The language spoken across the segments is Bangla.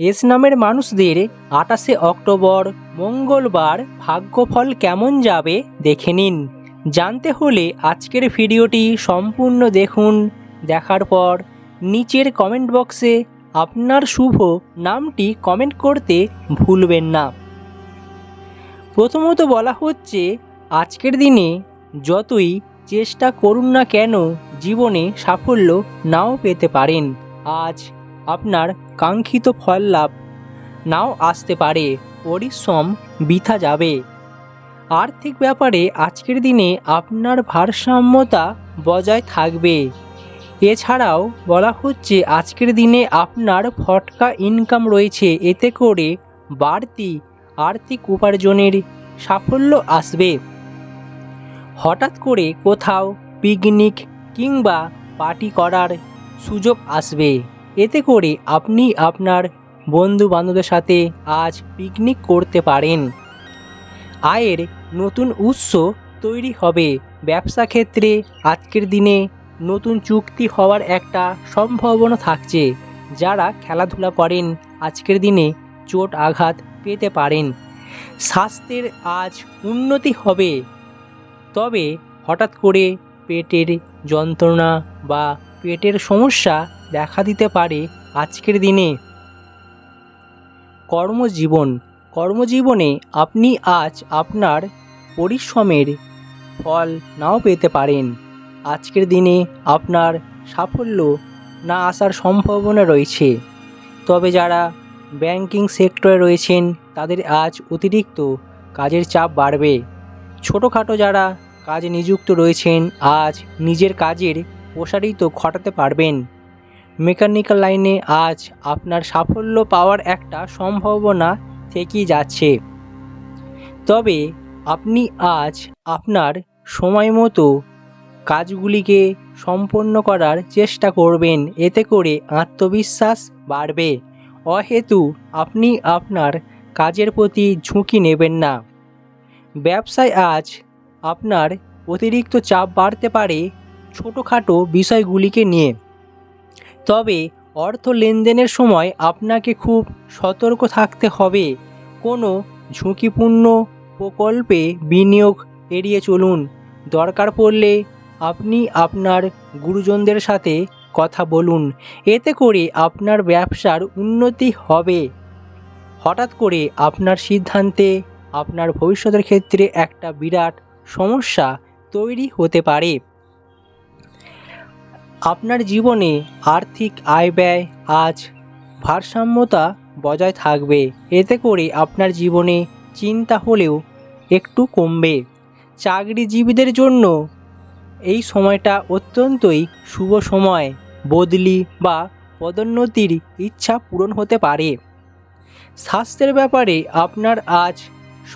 এস নামের মানুষদের আটাশে অক্টোবর, মঙ্গলবার ভাগ্যফল কেমন যাবে দেখে নিন। জানতে হলে আজকের ভিডিওটি সম্পূর্ণ দেখুন। দেখার পর নিচের কমেন্ট বক্সে আপনার শুভ নামটি কমেন্ট করতে ভুলবেন না। প্রথমত বলা হচ্ছে, আজকের দিনে যতই চেষ্টা করুন না কেন, জীবনে সাফল্য নাও পেতে পারেন। আজ আপনার কাঙ্ক্ষিত ফল লাভ। নাও আসতে পারে, পরিশ্রম বৃথা যাবে। আর্থিক ব্যাপারে আজকের দিনে আপনার ভারসাম্যতা বজায় থাকবে। এছাড়াও বলা হচ্ছে, আজকের দিনে আপনার ফটকা ইনকাম রয়েছে, এতে করে বাড়তি আর্থিক উপার্জনের সাফল্য আসবে। হঠাৎ করে কোথাও পিকনিক কিংবা পার্টি করার সুযোগ আসবে। এতে করে আপনি আপনার বন্ধু বান্ধবদের সাথে আজ পিকনিক করতে পারেন। আয়ের নতুন উৎস তৈরি হবে। ব্যবসা ক্ষেত্রে আজকের দিনে নতুন চুক্তি হওয়ার একটা সম্ভাবনা থাকছে। যারা খেলাধুলা করেন, আজকের দিনে চোট আঘাত পেতে পারেন। স্বাস্থ্যের আজ উন্নতি হবে। তবে হঠাৎ করে পেটের যন্ত্রণা বা পেটের সমস্যা দেখা দিতে পারে আজকের দিনে। কর্মজীবন। কর্মজীবনে আপনি আজ আপনার পরিশ্রমের ফল নাও পেতে পারেন। আজকের দিনে আপনার সাফল্য না আসার সম্ভাবনা রয়েছে। তবে যারা ব্যাংকিং সেক্টরে রয়েছেন, তাদের আজ অতিরিক্ত কাজের চাপ বাড়বে। ছোটোখাটো যারা কাজে নিযুক্ত রয়েছেন, আজ নিজের কাজের প্রসারিত ঘটাতে পারবেন। মেকানিক্যাল লাইনে আজ আপনার সাফল্য পাওয়ার একটা সম্ভাবনা থেকেই যাচ্ছে। তবে আপনি আজ আপনার সময় মতো কাজগুলিকে সম্পন্ন করার চেষ্টা করবেন, এতে করে আত্মবিশ্বাস বাড়বে। অহেতু আপনি আপনার কাজের প্রতি ঝুঁকি নেবেন না। ব্যবসায় আজ আপনার অতিরিক্ত চাপ বাড়তে পারে ছোটোখাটো বিষয়গুলিকে নিয়ে। তবে অর্থ লেনদেনের সময় আপনাকে খুব সতর্ক থাকতে হবে। কোনো ঝুঁকিপূর্ণ প্রকল্পে বিনিয়োগ এড়িয়ে চলুন। দরকার পড়লে আপনি আপনার গুরুজনদের সাথে কথা বলুন। এতে করে আপনার ব্যবসার উন্নতি হবে। হঠাৎ করে আপনার সিদ্ধান্তে আপনার ভবিষ্যতের ক্ষেত্রে একটা বিরাট সমস্যা তৈরি হতে পারে। আপনার জীবনে আর্থিক আয় ব্যয় আজ ভারসাম্যতা বজায় থাকবে। এতে করে আপনার জীবনে চিন্তা হলেও একটু কমবে। চাকরিজীবীদের জন্য এই সময়টা অত্যন্তই শুভ সময়। বদলি বা পদোন্নতির ইচ্ছা পূরণ হতে পারে। স্বাস্থ্যের ব্যাপারে আপনার আজ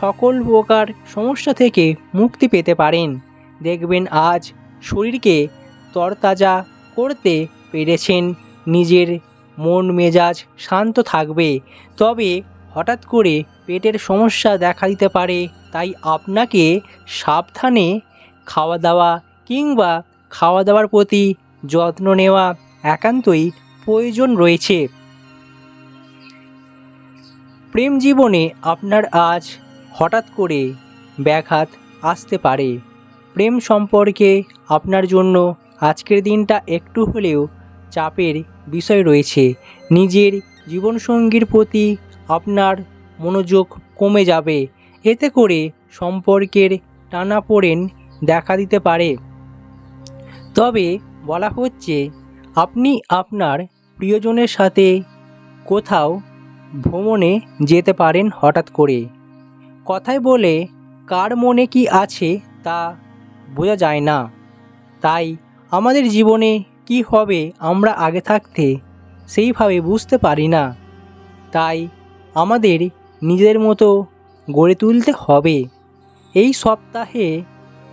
সকল প্রকার সমস্যা থেকে মুক্তি পেতে পারেন। দেখবেন আজ শরীরকে তরতাজা করতে পেরেছেন। নিজের মন মেজাজ শান্ত থাকবে। তবে হঠাৎ করে পেটের সমস্যা দেখা দিতে পারে, তাই আপনাকে সাবধানে খাওয়া দাওয়া কিংবা খাওয়া দাওয়ার প্রতি যত্ন নেওয়া একান্তই প্রয়োজন রয়েছে। প্রেম জীবনে আপনার আজ হঠাৎ করে ব্যাঘাত আসতে পারে। প্রেম সম্পর্কে আপনার জন্য আজকের দিনটা একটু হলেও চাপের বিষয় রয়েছে। নিজের জীবনসঙ্গীর প্রতি আপনার মনোযোগ কমে যাবে। এতে করে সম্পর্কের টানাপোড়েন দেখা দিতে পারে। তবে বলা হচ্ছে, আপনি আপনার প্রিয়জনের সাথে কোথাও ভ্রমণে যেতে পারেন হঠাৎ করে। কথায় বলে, কার মনে কি আছে তা বোঝা যায় না। তাই আমাদের জীবনে কি হবে আমরা আগে থাকতে সেইভাবে বুঝতে পারি না। তাই আমাদের নিজের মতো গড়ে তুলতে হবে। এই সপ্তাহে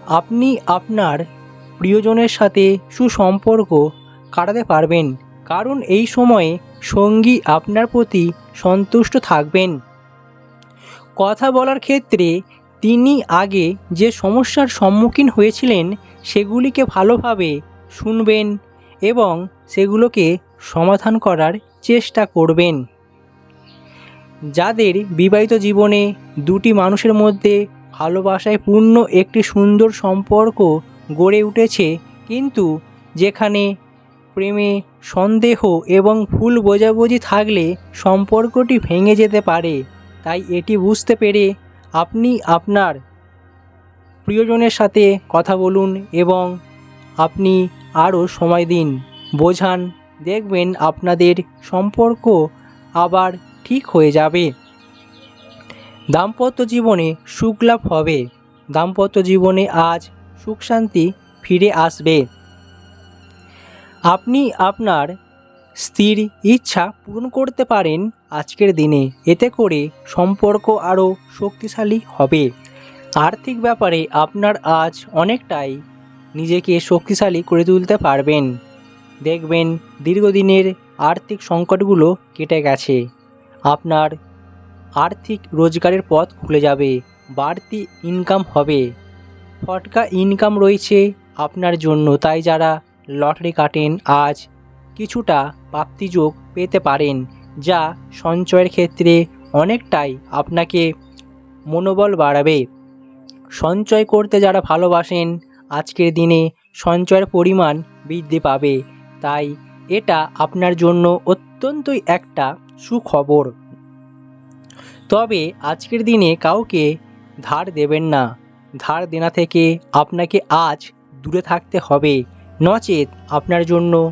আপনি আপনার প্রিয়জনের সাথে সুসম্পর্ক কাটাতে পারবেন, কারণ এই সময়ে সঙ্গী আপনার প্রতি সন্তুষ্ট থাকবেন। কথা বলার ক্ষেত্রে তিনি আগে যে সমস্যার সম্মুখীন হয়েছিলেন, সেগুলিকে ভালোভাবে শুনবেন এবং সেগুলোকে সমাধান করার চেষ্টা করবেন। যাদের বিবাহিত জীবনে দুটি মানুষের মধ্যে ভালোবাসায় পূর্ণ একটি সুন্দর সম্পর্ক গড়ে উঠেছে, কিন্তু যেখানে প্রেমে সন্দেহ এবং ভুল বোঝাবুঝি থাকলে সম্পর্কটি ভেঙে যেতে পারে, তাই এটি বুঝতে পেরে আপনি আপনার প্রিয়জনের সাথে কথা বলুন এবং আপনি আরও সময় দিন, বোঝান, দেখবেন আপনাদের সম্পর্ক আবার ঠিক হয়ে যাবে। দাম্পত্য জীবনে সুখ লাভ হবে। দাম্পত্য জীবনে আজ সুখ শান্তি ফিরে আসবে। আপনি আপনার স্ত্রীর ইচ্ছা পূরণ করতে পারেন আজকের দিনে। এতে করে সম্পর্ক আরও শক্তিশালী হবে। আর্থিক ব্যাপারে আপনার আজ অনেকটাই নিজেকে শক্তিশালী করে তুলতে পারবেন। দেখবেন দীর্ঘদিনের আর্থিক সংকটগুলো কেটে গেছে। আপনার আর্থিক রোজগারের পথ খুলে যাবে, বাড়তি ইনকাম হবে। ফটকা ইনকাম রয়েছে আপনার জন্য, তাই যারা লটারি কাটেন, আজ কিছুটা প্রাপ্তিযোগ পেতে পারেন, যা সঞ্চয়ের ক্ষেত্রে অনেকটাই আপনাকে মনোবল বাড়াবে। সঞ্চয় করতে যারা ভালোবাসেন, আজকের দিনে সঞ্চয়ের পরিমাণ বৃদ্ধি পাবে। তাই এটা আপনার জন্য অত্যন্তই একটা সুখবর। তবে আজকের দিনে কাউকে ধার দেবেন না। ধার দেনা থেকে আপনাকে আজ দূরে থাকতে হবে। নচেত আপনার জন্য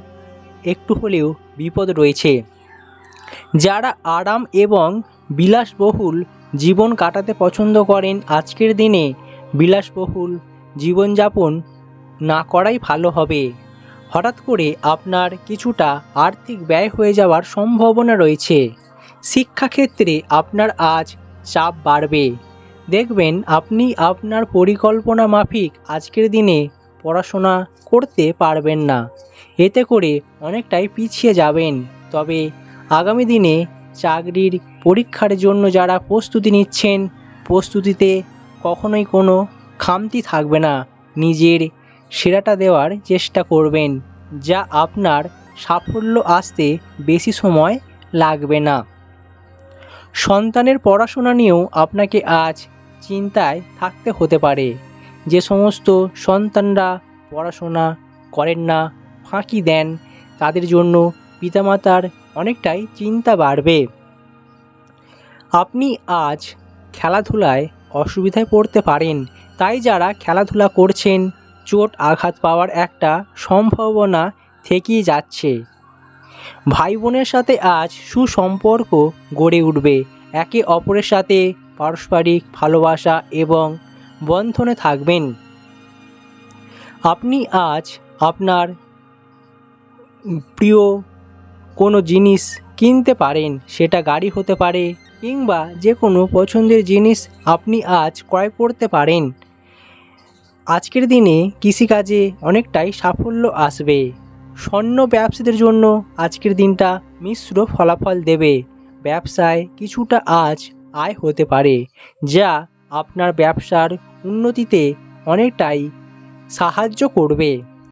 একটু হলেও বিপদ রয়েছে। যারা আরাম এবং বিলাসবহুল জীবন কাটাতে পছন্দ করেন, আজকের দিনে বিলাসবহুল জীবনযাপন না করাই ভালো হবে। হঠাৎ করে আপনার কিছুটা আর্থিক ব্যয় হয়ে যাওয়ার সম্ভাবনা রয়েছে। শিক্ষাক্ষেত্রে আপনার আজ চাপ বাড়বে। দেখবেন আপনি আপনার পরিকল্পনা মাফিক আজকের দিনে পড়াশোনা করতে পারবেন না। এতে করে অনেকটাই পিছিয়ে যাবেন। তবে আগামী দিনে চাকরির পরীক্ষার জন্য যারা প্রস্তুতি নিচ্ছেন, প্রস্তুতিতে কখনোই কোনো খামতি থাকবে না। নিজের সেরাটা দেওয়ার চেষ্টা করবেন, যা আপনার সাফল্য আসতে বেশি সময় লাগবে না। সন্তানের পড়াশোনা নিয়েও আপনাকে আজ চিন্তায় থাকতে হতে পারে। যে সমস্ত সন্তানরা পড়াশোনা করেন না ফাঁকি দেন। তাদের জন্য পিতামাতার অনেকটাই চিন্তা বাড়বে। আপনি আজ খেলাধুলায় অসুবিধায় পড়তে পারেন, তাই যারা খেলাধুলা করছেন, চোট আঘাত পাওয়ার একটা সম্ভাবনা থেকেই যাচ্ছে। ভাই বোনের সাথে আজ সুসম্পর্ক গড়ে উঠবে। একে অপরের সাথে পারস্পরিক ভালোবাসা এবং বন্ধনে থাকবেন। আপনি আজ আপনার প্রিয় কোনো জিনিস কিনতে পারেন, সেটা গাড়ি হতে পারে কিংবা যে কোনো পছন্দের জিনিস আপনি আজ ক্রয় করতে পারেন। আজকের দিনে কৃষিকাজে অনেকটাই সাফল্য আসবে। স্বর্ণ ব্যবসাদের জন্য আজকের দিনটা মিশ্র ফলাফল দেবে। ব্যবসায় কিছুটা আজ আয় হতে পারে, যা আপনার ব্যবসার উন্নতিতে অনেকটাই সাহায্য করবে।